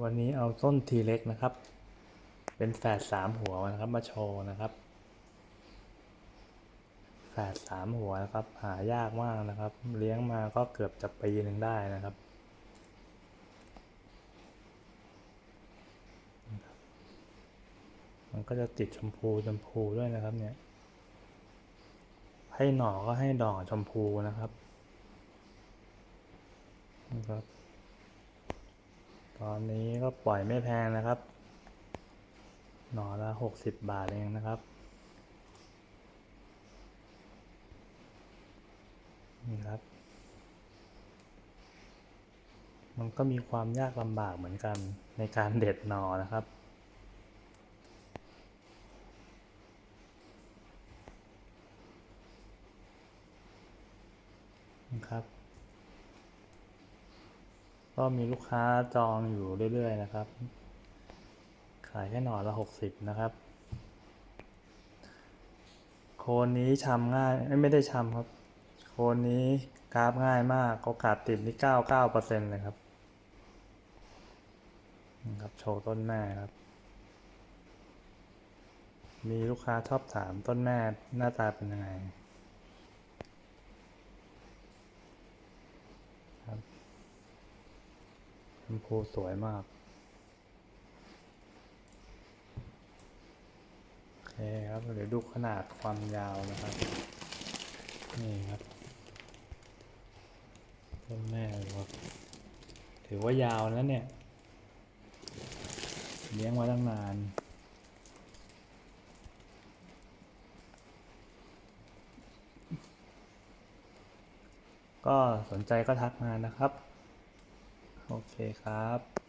วันนี้เอาต้นทีเล็กนะครับ เป็นแฝดสามหัวนะครับ มาโชว์นะครับแฝดสามหัวนะครับ หายากมากนะครับ เลี้ยงมาก็เกือบจะปีหนึ่งได้นะครับ มันก็จะติดชมพูชมพูด้วยนะครับเนี่ย ให้หน่อก็ให้ดอกชมพูนะครับนะครับ ตอนนี้ก็ปล่อยไม่แพงนะครับ หนอละหกสิบบาทเองนะครับ นี่ครับ มันก็มีความยากลำบากเหมือนกันในการเด็ดหนอนะครับนะครับ ก็มีลูกค้าจองอยู่เรื่อยๆนะครับ ขายแค่หน่อละหกสิบนะครับ โคนนี้ชำง่ายไม่ได้ชำครับ โคนนี้กราฟง่ายมากโอกาสติดนี่เก้าเก้าเปอร์เซ็นต์เลยครับนะครับโชว์ต้นแม่ครับ มีลูกค้าชอบถามต้นแม่หน้าตาเป็นยังไง ครับช มพูสวยมาก โอเคครับ เดี๋ยวดูขนาดความยาวนะครับ นี่ครับต้นแม่ครับ ถือว่ายาวแล้วเนี่ย เลี้ยงมาตั้งนาน ก็สนใจก็ทักมานะครับ โอเคครับ